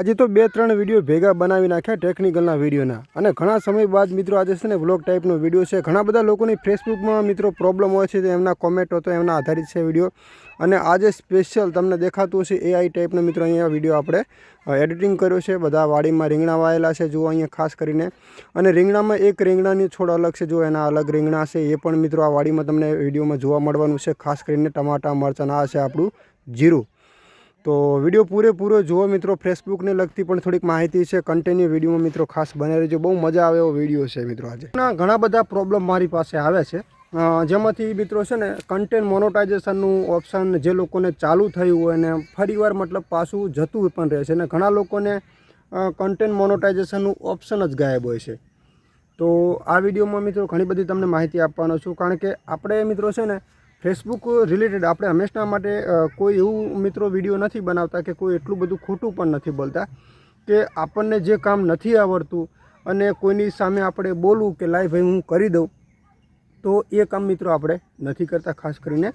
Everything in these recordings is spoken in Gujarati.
આજે તો બે ત્રણ વીડિયો ભેગા બનાવી નાખ્યા ટેકનિકલના વિડીયોના. અને ઘણા સમય બાદ મિત્રો આજે છે ને વ્લોગ ટાઈપનો વીડિયો છે. ઘણા બધા લોકોની ફેસબુકમાં મિત્રો પ્રોબ્લેમ હોય છે, તો એમના કોમેન્ટ હતો એમના આધારિત છે વીડિયો. અને આજે સ્પેશિયલ તમને દેખાતું હશે એઆઈ ટાઈપનો મિત્રો અહીંયા વીડિયો આપણે એડિટિંગ કર્યો છે. બધા વાડીમાં રીંગણા વાયેલા છે, જુઓ અહીંયા ખાસ કરીને. અને રીંગણામાં એક રીંગણાની છોડ અલગ છે જો એના અલગ રીંગણા છે. એ પણ મિત્રો આ વાડીમાં તમને વિડીયોમાં જોવા મળવાનું છે. ખાસ કરીને ટમાટા, મરચાં, આ છે આપણું જીરું. તો વીડિયો પૂરેપૂરો જુઓ મિત્રો. ફેસબુકને લગતી પણ થોડીક માહિતી છે. કન્ટિન્યુ વિડીયોમાં મિત્રો ખાસ બને રહેજો. બહુ મજા આવે એવો વીડિયો છે મિત્રો આજે. ઘણા બધા પ્રોબ્લેમ મારી પાસે આવે છે. જેમાંથી મિત્રો છે ને કન્ટેન્ટ મોનોટાઇઝેશનનું ઓપ્શન જે લોકોને ચાલુ થયું હોય ને, ફરીવાર મતલબ પાછું જતું પણ રહે છે ને, ઘણા લોકોને કન્ટેન્ટ મોનોટાઇઝેશનનું ઓપ્શન જ ગાયબ હોય છે. તો આ વિડીયોમાં મિત્રો ઘણી બધી તમને માહિતી આપવાનો છું. કારણ કે આપણે મિત્રો છે ને ફેસબુક રિલેટેડ આપણે હંમેશા માટે કોઈ એવું મિત્રો વીડિયો નથી બનાવતા કે કોઈ એટલું બધું ખોટું પણ નથી બોલતા કે આપણને જે કામ નથી આવડતું અને કોઈની સામે આપણે બોલવું કે લાઈ ભાઈ હું કરી દઉં, તો એ કામ મિત્રો આપણે નથી કરતા. ખાસ કરીને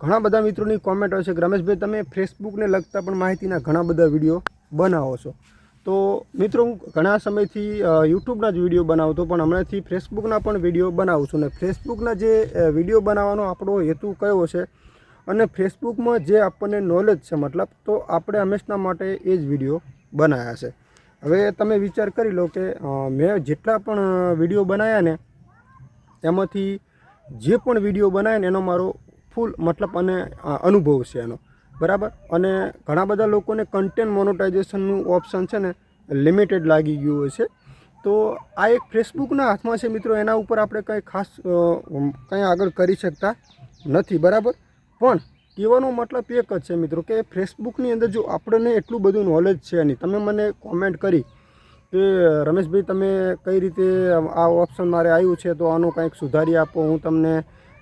ઘણા બધા મિત્રોની કોમેન્ટ હોય છે, રમેશભાઈ, તમે ફેસબુકને લગતા પણ માહિતીના ઘણા બધા વીડિયો બનાવો છો. તો મિત્રો, હું ઘણા સમયથી યુટ્યુબના જ વીડિયો બનાવતો, પણ હમણાંથી ફેસબુકના પણ વીડિયો બનાવું છું. ને ફેસબુકના જે વીડિયો બનાવવાનો આપણો હેતુ કયો છે? અને ફેસબુકમાં જે આપણને નોલેજ છે, મતલબ તો આપણે હંમેશના માટે એ જ વીડિયો બનાવ્યા છે. હવે તમે વિચાર કરી લો કે મેં જેટલા પણ વીડિયો બનાવ્યા ને, એમાંથી જે પણ વીડિયો બનાવ્યા ને, એનો મારો ફૂલ મતલબ અને અનુભવ છે એનો. બરાબર? અને ઘણા બધા લોકોને કન્ટેન્ટ મોનોટાઇઝેશનનું ઓપ્શન છે ને લિમિટેડ લાગી ગયું હોય છે. તો આ એક ફેસબુકના હાથમાં છે મિત્રો, એના ઉપર આપણે કંઈ ખાસ કંઈ આગળ કરી શકતા નથી, બરાબર? પણ કહેવાનો મતલબ એક જ છે મિત્રો કે ફેસબુકની અંદર જો આપણને એટલું બધું નોલેજ છે નહીં, તમે મને કોમેન્ટ કરી કે, રમેશભાઈ, તમે કઈ રીતે આ ઓપ્શન મારે આવ્યું છે, તો આનું કંઈક સુધારી આપો, હું તમને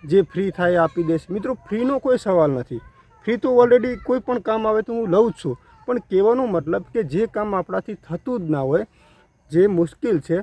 જે ફ્રી થાય આપી દઈશ. મિત્રો ફ્રીનો કોઈ સવાલ નથી. ફ્રી તો ઓલરેડી કોઈ પણ કામ આવે તો હું લઉં જ છું. પણ કહેવાનો મતલબ કે જે કામ આપણાથી થતું જ ના હોય, જે મુશ્કેલ છે,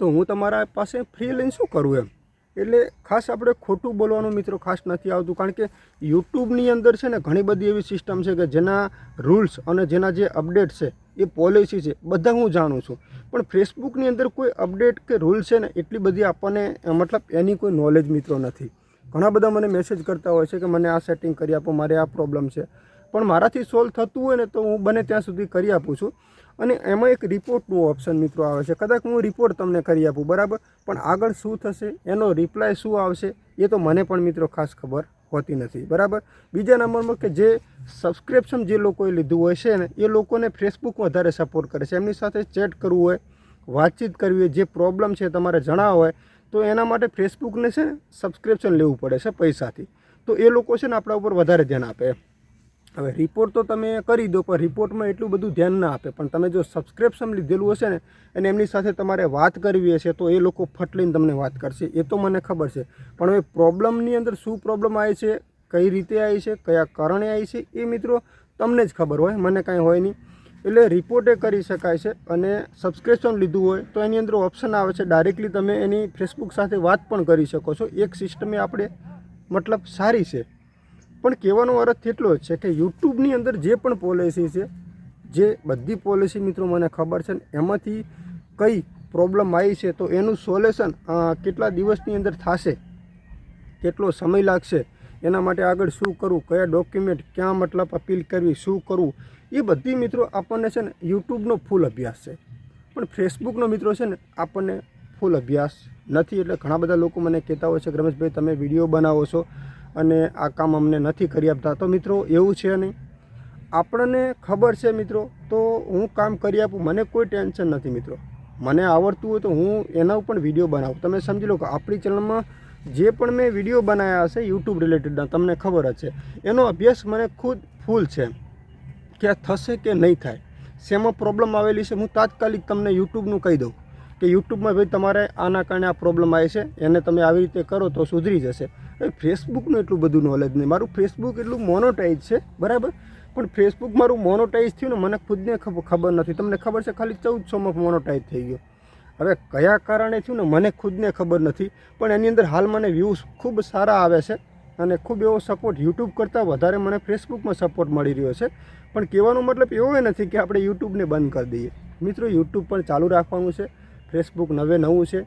તો હું તમારા પાસે ફ્રી લઈને શું કરું એમ? એટલે ખાસ આપણે ખોટું બોલવાનું મિત્રો ખાસ નથી આવતું. કારણ કે યુટ્યુબની અંદર છે ને ઘણી બધી એવી સિસ્ટમ છે કે જેના રૂલ્સ અને જેના જે અપડેટ છે, એ પોલિસી છે, બધા હું જાણું છું. પણ ફેસબુકની અંદર કોઈ અપડેટ કે રૂલ છે ને, એટલી બધી આપણને, મતલબ એની કોઈ નોલેજ મિત્રો નથી. ઘણા બધા મને મેસેજ કરતા હોય છે કે મને આ સેટિંગ કરી આપો, મારે આ પ્રોબ્લેમ છે. પણ મારાથી સોલ્વ થતું હોય ને તો હું બને ત્યાં સુધી કરી આપું છું. અને એમાં એક રિપોર્ટનું ઓપ્શન મિત્રો આવે છે. કદાચ હું રિપોર્ટ તમને કરી આપું, બરાબર? પણ આગળ શું થશે, એનો રિપ્લાય શું આવશે, એ તો મને પણ મિત્રો ખાસ ખબર હોતી નથી, બરાબર? બીજા નંબરમાં કે જે સબસ્ક્રિપ્શન જે લોકોએ લીધું હોય છે ને, એ લોકોને ફેસબુક વધારે સપોર્ટ કરે છે. એમની સાથે ચેટ કરવું હોય, વાતચીત કરવી હોય, જે પ્રોબ્લેમ છે તમારે જણાવવા હોય તો એના માટે ફેસબુકને છે ને સબસ્ક્રિપ્શન લેવું પડે છે પૈસાથી. તો એ લોકો છે ને આપણા ઉપર વધારે ધ્યાન આપે. હવે રિપોર્ટ તો તમે કરી દો, પણ રિપોર્ટમાં એટલું બધું ધ્યાન ના આપે. પણ તમે જો સબસ્ક્રિપ્શન લીધેલું હશે ને, અને એમની સાથે તમારે વાત કરવી હશે, તો એ લોકો ફટ લઈને તમને વાત કરશે. એ તો મને ખબર છે. પણ હવે પ્રોબ્લેમની અંદર શું પ્રોબ્લેમ આવી છે, કઈ રીતે આવી છે, કયા કારણે આવી છે, એ મિત્રો તમને જ ખબર હોય. મને કાંઈ હોય નહીં. એટલે રિપોર્ટે કરી શકાય છે અને સબસ્ક્રિપ્શન લીધું હોય તો એની અંદર ઓપ્શન આવે છે. ડાયરેક્ટલી તમે એની ફેસબુક સાથે વાત પણ કરી શકો છો. એક સિસ્ટમે આપણે મતલબ સારી છે. પણ કહેવાનો અર્થ એટલો જ છે કે યુટ્યુબની અંદર જે પણ પોલિસી છે, જે બધી પોલિસી મિત્રો મને ખબર છે ને, એમાંથી કઈ પ્રોબ્લેમ આવી છે તો એનું સોલ્યુશન કેટલા દિવસની અંદર થશે, કેટલો સમય લાગશે, એના માટે આગળ શું કરવું, કયા ડોક્યુમેન્ટ ક્યાં મતલબ અપીલ કરવી, શું કરવું એ બધી મિત્રો આપણને છે ને યુટ્યુબનો ફૂલ અભ્યાસ છે. પણ ફેસબુકનો મિત્રો છે ને આપણને ફૂલ અભ્યાસ નથી. એટલે ઘણા બધા લોકો મને કહેતા હોય છે કે રમેશભાઈ, તમે વીડિયો બનાવો છો અને આ કામ અમને નથી કરી આપતા. તો મિત્રો એવું છે નહીં. આપણને ખબર છે મિત્રો, તો હું કામ કરી આપું. મને કોઈ ટેન્શન નથી મિત્રો. મને આવડતું હોય તો હું એના ઉપર વીડિયો બનાવું. તમે સમજી લો કે આપણી ચેનલમાં જે પણ મેં વીડિયો બનાવ્યા હશે, યુટ્યુબ રિલેટેડના, તમને ખબર જ છે. એનો અભ્યાસ મને ખુદ ફૂલ છે. કે થશે કે નહીં થાય. શેમાં પ્રોબ્લેમ આવેલી છે? હું તાત્કાલિક તમને યુટ્યુબનું કહી દઉં કે યુટ્યુબમાં ભાઈ તમારે આના કારણે આ પ્રોબ્લેમ આવે છે. એને તમે આવી રીતે કરો તો સુધરી જશે. એ ફેસબુકનું એટલું બધું નોલેજ નહીં. મારું ફેસબુક એટલું મોનોટાઈઝ છે, બરાબર? પણ ફેસબુક મારું મોનોટાઈઝ થયું ને મને ખુદને ખબર ખબર નથી. તમને ખબર છે ખાલી ચૌદસોમાં મોનોટાઈઝ થઈ ગયો. હવે કયા કારણે થયું ને મને ખુદને ખબર નથી. પણ એની અંદર હાલ મને વ્યૂઝ ખૂબ સારા આવે છે અને ખૂબ એવો સપોર્ટ યુટ્યુબ કરતાં વધારે મને ફેસબુકમાં સપોર્ટ મળી રહ્યો છે. પણ કહેવાનો મતલબ એવો નથી કે આપણે યુટ્યુબને બંધ કરી દઈએ. મિત્રો, યુટ્યુબ પણ ચાલુ રાખવાનું છે. ફેસબુક નવે નવું છે.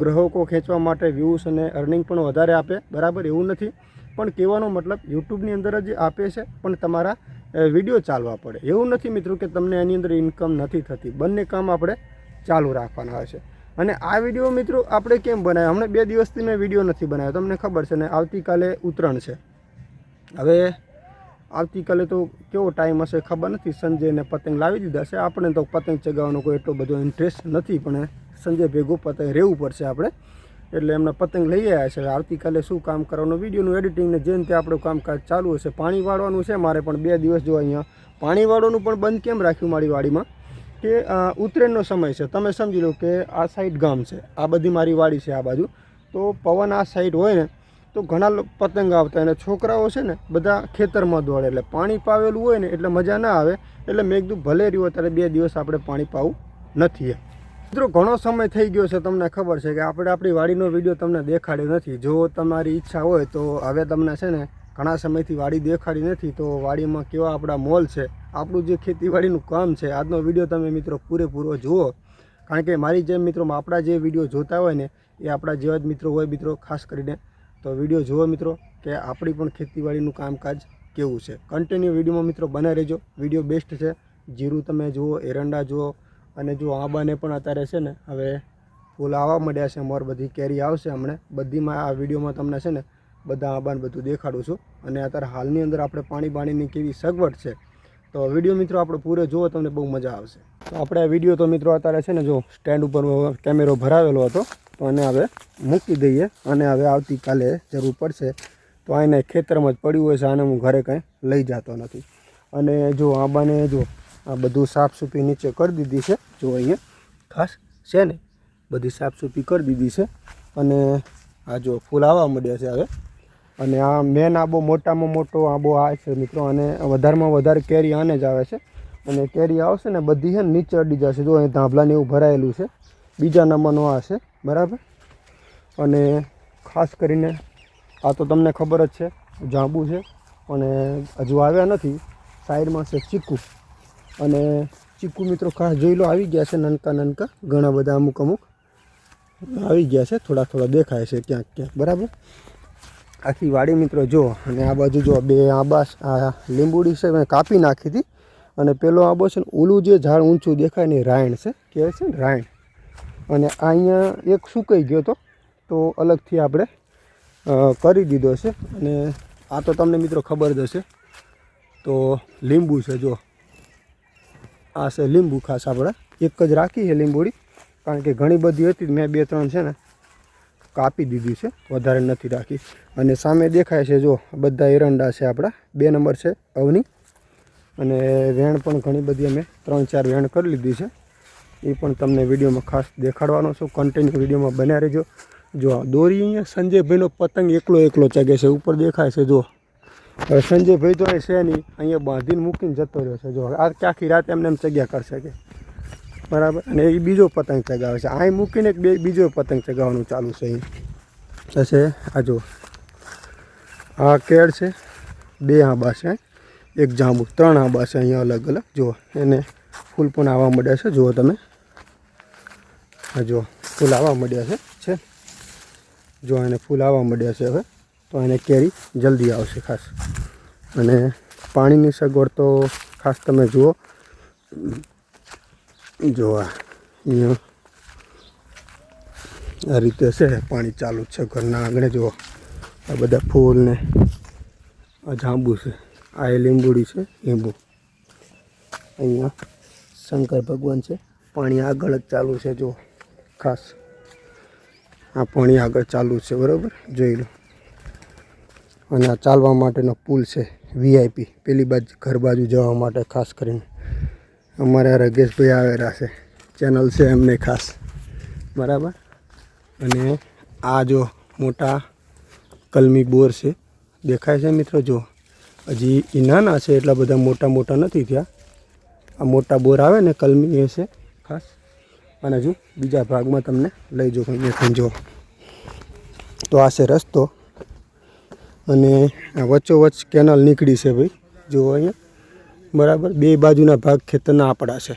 ગ્રાહકો ખેંચવા માટે વ્યૂઝ અને અર્નિંગ પણ વધારે આપે. બરાબર? એવું નથી. પણ કહેવાનો મતલબ યુટ્યુબની અંદર જ આપે છે, પણ તમારા વીડિયો ચાલવા પડે. એવું નથી મિત્રો કે તમને એની અંદર ઇન્કમ નથી થતી. બંને કામ આપણે ચાલુ રાખવાના છે. અને આ વીડિયો મિત્રો આપણે કેમ બનાવ્યો? હમણાં બે દિવસથી મેં વીડિયો નથી બનાવ્યો. તમને ખબર છે ને, આવતીકાલે ઉત્તરાયણ છે. હવે આવતીકાલે તો કેવો ટાઈમ હશે ખબર નથી. સંજયને પતંગ લાવી દીધા છે. આપણે તો પતંગ ચગાવવાનો કોઈ એટલો બધો ઇન્ટરેસ્ટ નથી પણ સંજય ભેગું પતંગ રહેવું પડશે આપણે. એટલે એમના પતંગ લઈ આવ્યા છે. આવતીકાલે શું કામ કરવાનું? વિડીયોનું એડિટિંગને જેમ તે આપણું કામકાજ ચાલુ હશે. પાણી વાળવાનું છે મારે પણ બે દિવસ જો અહીંયા પાણી વાળવાનું પણ બંધ કેમ રાખ્યું મારી વાડીમાં? કે અ, ઉત્તરાયણનો સમય છે. તમે સમજી લો કે આ સાઈડ ગામ છે. આ બધી મારી વાડી છે આ બાજુ. તો પવન આ સાઈડ હોય ને તો ઘણા પતંગ આવતા અને છોકરાઓ છે ને બધા ખેતરમાં દોડે એટલે પાણી પાવેલું હોય ને એટલે મજા ના આવે. એટલે મેં કીધું ભલે રહ્યું ત્યારે બે દિવસ આપણે પાણી પાવું નથી મિત્રો, ઘણો સમય થઈ ગયો છે તમને ખબર છે કે આપણે આપણી વાડીનો વીડિયો તમને દેખાડ્યો નથી. જો તમારી ઈચ્છા હોય તો હવે તમને છે ને ઘણા સમયથી વાડી દેખાડી નથી, તો વાડીમાં કેવા આપણા મોલ છે, આપણું જે ખેતીવાડીનું કામ છે, આજનો વીડિયો તમે મિત્રો પૂરેપૂરો જુઓ. કારણ કે મારી જેમ મિત્રો, આપણા જે વીડિયો જોતા હોય ને એ આપણા જેવા જ મિત્રો હોય મિત્રો, ખાસ કરીને તો વીડિયો જુઓ મિત્રો કે આપણી પણ ખેતીવાડીનું કામકાજ કેવું છે. કન્ટિન્યુ વિડીયોમાં મિત્રો બનાવી રહેજો. વીડિયો બેસ્ટ છે. જીરું તમે જુઓ, એરંડા જુઓ, અને જો આંબાને પણ અત્યારે છે ને હવે ફૂલ આવવા મળ્યા છે, મોર બધી કેરી આવશે હમણાં. બધીમાં આ વિડીયોમાં તમને છે ને બધા આંબાને બધું દેખાડું છું. અને અત્યારે હાલની અંદર આપણે પાણી બાણીની કેવી સગવડ છે. તો વીડિયો મિત્રો આપણે પૂરો જુઓ, તમને બહુ મજા આવશે. તો આપણે આ વીડિયો તો મિત્રો અત્યારે છે ને જો સ્ટેન્ડ ઉપર કેમેરો ભરાવેલો હતો. તો એને હવે મૂકી દઈએ અને હવે આવતીકાલે જરૂર પડશે. તો આને ખેતરમાં જ પડ્યું હોય છે, આને હું ઘરે કંઈ લઈ જતો નથી. અને જો આંબાને જો આ બધું સાફસૂફી નીચે કરી દીધી છે, જો અહીંયા ખાસ છે ને, બધી સાફસૂફી કરી દીધી છે. અને આ જો ફૂલ આવવા મળ્યા છે હવે. અને આ મેન આંબો મોટામાં મોટો આંબો આ છે મિત્રો, અને વધારેમાં વધારે કેરી આને જ આવે છે. અને કેરી આવશે ને બધી છે ને નીચે અડી જશે. જો અહીં ધાંભલાને એવું ભરાયેલું છે. બીજા નંબરનો આ છે. બરાબર? અને ખાસ કરીને આ તો તમને ખબર જ છે, જાંબુ છે, અને હજુ આવ્યા નથી, સાઈડમાં છે ચીકુ. અને ચીકુ મિત્રો ખાસ જોઈ લો, આવી ગયા છે નનકા નનકા, ઘણા બધા અમુક અમુક. આવી ગયા છે, થોડા થોડા દેખાય છે ક્યાંક ક્યાંક, બરાબર? આખી વાડી મિત્રો જો, અને આ બાજુ જો બે આંબા આ લીંબુડી છે, મેં કાપી નાખી હતી. અને પેલો આંબો છે ને, ઓલું જે ઝાડ ઊંચું દેખાય ને રાયણ છે, કહેવાય છે ને, રાયણ. અને અહીંયા એક સુકાઈ ગયો હતો, તો અલગથી આપણે કરી દીધો છે. અને આ તો તમને મિત્રો ખબર જ હશે. તો લીંબુ છે જો. આ છે લીંબુ ખાસ આપણે. એક જ રાખી છે લીંબુડી, કારણ કે ઘણી બધી હતી મેં બે ત્રણ છે ને, કાપી દીધી છે. વધારે નથી રાખી. અને સામે દેખાય છે જો, બધા એરંડા છે આપણા. બે નંબર છે અવની. અને વેણ પણ ઘણી બધી અમે ત્રણ ચાર વેણ કરી લીધી છે. એ પણ તમને વિડીયોમાં ખાસ દેખાડવાનો છું. કન્ટિન્યુ વિડીયોમાં બન્યા રહેજો. જો દોરી અહીંયા સંજયભાઈનો પતંગ એકલો એકલો ચગે છે, ઉપર દેખાય છે, જો. હવે સંજયભાઈ તો અહીં છે નહીં, અહીંયા બાંધીને મૂકીને જતો રહ્યો છે, જો. આ આખી રાત એમને એમ ચગ્યા કરશે કે? બરાબર? અને એ બીજો પતંગ ચગાવે છે. અહીં મૂકીને બે બીજો પતંગ ચગાવવાનું ચાલુ છે અહીં. થશે આ જો. આ કેળ છે. બે આંબા છે. એક જાંબુ. ત્રણ આંબા છે અહીંયા અલગ અલગ. જુઓ એને ફૂલ પણ આવવા મળ્યા છે. જુઓ તમે. આ જો ફૂલ આવવા મળ્યા છે છે? જો એને ફૂલ આવવા મળ્યા છે હવે, તો એને કેરી જલ્દી આવશે ખાસ. અને પાણીની સગવડ તો ખાસ તમે જુઓ. જો અહીંયા આ રીતે છે, પાણી ચાલુ છે ઘરના આંગણે, જુઓ. આ બધા ફૂલ ને આ જાંબુ છે, આ એ લીંબુડી છે, લીંબુ. અહીંયા શંકર ભગવાન છે, પાણી આગળ જ ચાલુ છે જો ખાસ. આ પાણી આગળ ચાલુ છે, બરાબર? જોઈ લો. અને આ ચાલવા માટેનો પુલ છે વીઆઈપી પેલી બાજુ, ઘર બાજુ જવા માટે ખાસ કરીને. અમારા રગેશભાઈ આવેલા છે, ચેનલ છે એમને ખાસ. બરાબર? અને આ જો મોટા કલમી બોર છે, દેખાય છે મિત્રો? જો, હજી એ નાના છે, એટલા બધા મોટા મોટા નથી થયા. આ મોટા બોર આવે ને, કલમી એ છે, ખાસ. અને હજુ બીજા ભાગમાં તમને લઈ જાઉં અહીંયાથી જો. તો આ છે રસ્તો. અને આ વચ્ચોવચ્ચ કેનલ નીકળી છે ભાઈ. જુઓ અહીંયા. બરાબર. બે બાજુના ભાગ ખેતરના આપણા છે.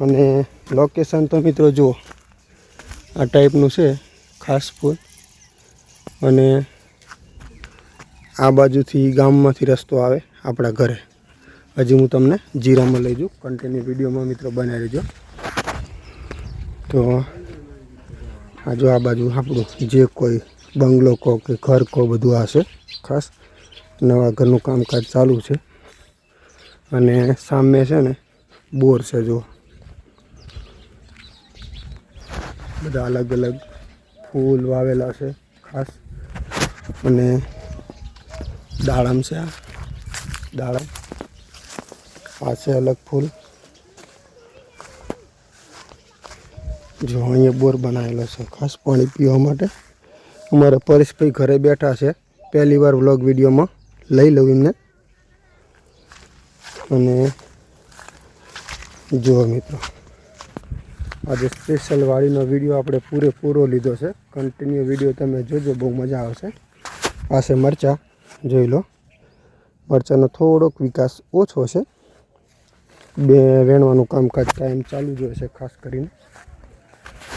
અને લોકેશન તો મિત્રો જુઓ. આ ટાઈપનું છે ખાસ ફૂલ. અને આ બાજુથી ગામમાંથી રસ્તો આવે આપણા ઘરે. હજી હું તમને જીરામાં લઈ જાઉં. કન્ટિન્યુ વિડીયોમાં મિત્રો બનાવી રહેજો તો આ જો આ બાજુ આપણું જે કોઈ બંગલો કહો કે ઘર કહો બધું આ છે, ખાસ નવા ઘરનું કામકાજ ચાલુ છે. અને સામે છે ને બોર છે જો. બધા અલગ અલગ ફૂલ વાવેલા છે, ખાસ. અને દાડમ છે આ. દાડમ. આ છે અલગ ફૂલ. જો અહીંયા બોર બનાવેલો છે. ખાસ પાણી પીવા માટે અમારા પરેશભાઈ ઘરે બેઠા છે. પહેલી વાર વ્લોગ વિડીયોમાં લઈ લઉં એમને. અને જુઓ મિત્રો, આજે સ્પેશિયલ વાળીનો વીડિયો આપણે પૂરેપૂરો લીધો છે. કન્ટિન્યુ વીડિયો તમે જોજો, બહુ મજા આવશે. આ છે મરચાં, જોઈ લો. મરચાંનો થોડોક વિકાસ ઓછો છે. બે વેણવાનું કામકાજ ટાઈમ ચાલુ જ હોય છે, ખાસ કરીને.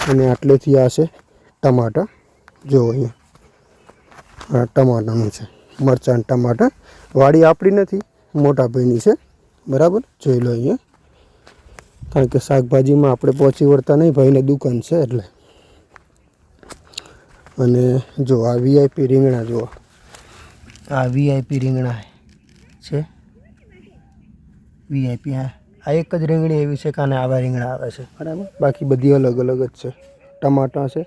અને આટલેથી આ છે ટમાટા. જો અહીંયા ટમાટાનું છે, મરચાં ટમાટા. વાડી આપણી નથી, મોટા ભાઈની છે. બરાબર? જોઈ લો અહીંયા. કારણ કે શાકભાજીમાં આપણે પહોંચી વળતા નહીં, ભાઈને દુકાન છે એટલે. અને જો આ વીઆઈપી રીંગણા જુઓ. આ વીઆઈપી રીંગણા છે. વીઆઈપી આ આ એક જ રીંગણી એવી છે કે આને આવા રીંગણા આવે છે. બરાબર? બાકી બધી અલગ અલગ જ છે. ટમાટા છે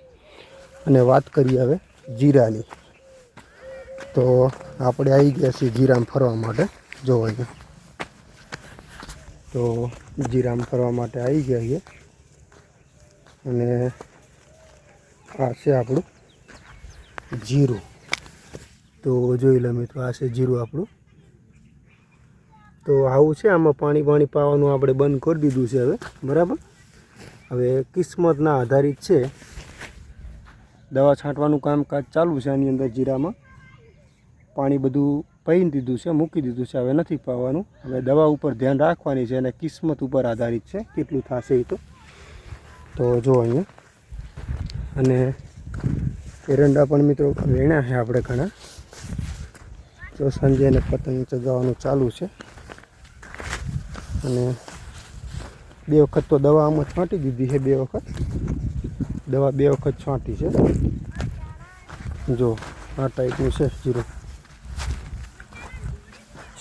અને વાત કરીએ હવે જીરાની. તો આપણે આવી ગયા છીએ જીરામ ફરવા માટે. જોવા અહીંયા. તો જીરામ ફરવા માટે આવી ગયા છીએ. અને આ છે આપણું જીરું. તો જોઈ લો મિત્રો, આ છે જીરું આપણું. તો આવું છે, આમાં પાણી પાણી પાવાનું આપણે બંધ કરી દીધું છે હવે, બરાબર? હવે કિસ્મતના આધારિત છે. દવા છાંટવાનું કામકાજ ચાલુ છે આની અંદર જીરામાં. પાણી બધું પહી દીધું છે, મૂકી દીધું છે, હવે નથી પાવાનું. હવે દવા ઉપર ધ્યાન રાખવાની છે અને કિસ્મત ઉપર આધારિત છે, કેટલું થશે એ તો. તો જો અહીંયા. અને એરંડા પણ મિત્રો વેણ્યા છે આપણે ઘણા. તો સાંજે એને પતંગ ચગાવવાનું ચાલુ છે. અને બે વખત તો દવા આમાં છાંટી દીધી છે બે વખત. દવા બે વખત છાંટી છે. જો, આ ટાઈપનું છે, જીરું.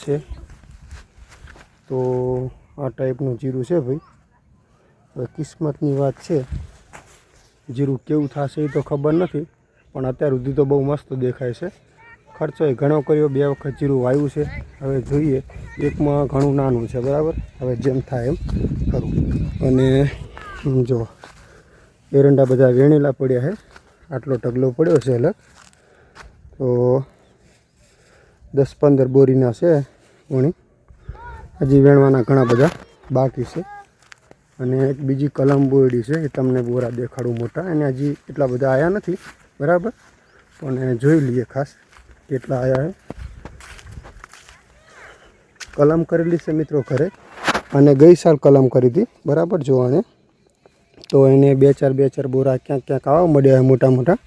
છે. તો આ ટાઈપનું જીરું છે ભાઈ. હવે કિસ્મતની વાત છે. જીરું કેવું થશે એ તો ખબર નથી, પણ અત્યાર સુધી તો બહુ મસ્ત દેખાય છે. ખર્ચો એ ઘણો કર્યો, બે વખત જીરું વાવ્યું છે. હવે જોઈએ, એકમાં ઘણું નાનું છે, બરાબર? હવે જેમ થાય એમ કરું. અને જો, એરંડા બધા વેણેલા પડ્યા છે. આટલો ઢગલો પડ્યો છે અલગ તો, દસ પંદર બોરીના છે વણી. હજી વેણવાના ઘણા બધા બાકી છે. અને એક બીજી કલમ બોરડી છે, એ તમને બોરા દેખાડું મોટા. અને હજી એટલા બધા આવ્યા નથી, બરાબર? પણ જોઈ લઈએ ખાસ. કેટલા આવ્યા છે કલમ કરેલી છે મિત્રો ઘરે. અને ગઈ સાલ કલમ કરી હતી. બરાબર જોવાને તો એને બે ચાર બે ચાર બોરા ક્યાંક ક્યાંક આવવા મળ્યા મોટા મોટા.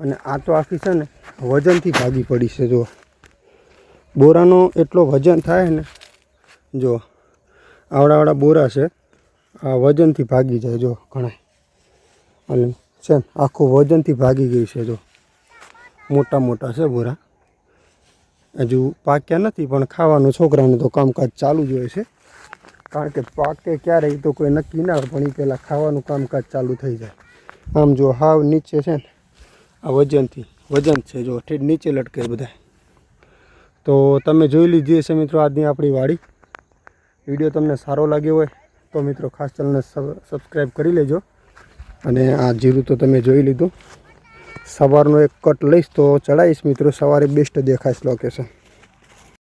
અને આ તો આખી છે ને વજનથી ભાગી પડી છે જો બોરાનો એટલો વજન થાય ને જો આવડાવાળા બોરા છે. આ વજનથી ભાગી જાય જો ઘણા અને છે આખું વજનથી ભાગી ગઈ છે જો મોટા મોટા છે બોરા હજુ પાક્યા નથી, પણ ખાવાનું છોકરાને તો કામકાજ ચાલુ જ હોય છે. કારણ કે પાકે ક્યારે તો કોઈ નક્કી ના પણ એ પહેલાં ખાવાનું કામકાજ ચાલુ થઈ જાય. આમ જો હાવ નીચે છે ને, આ વજનથી, વજન છે જો ઠેઠ નીચે લટકે બધા તો તમે જોઈ લીધી હશે મિત્રો આજની આપણી વાડી. વીડિયો તમને સારો લાગ્યો હોય, તો મિત્રો ખાસ ચેનલને સબસ્ક્રાઈબ કરી લેજો. અને આ જીરું તો તમે જોઈ લીધું. સવારનો એક કટ લઈશ તો ચડાવીશ મિત્રો. સવારે બેસ્ટ દેખાઈશ લોકેશન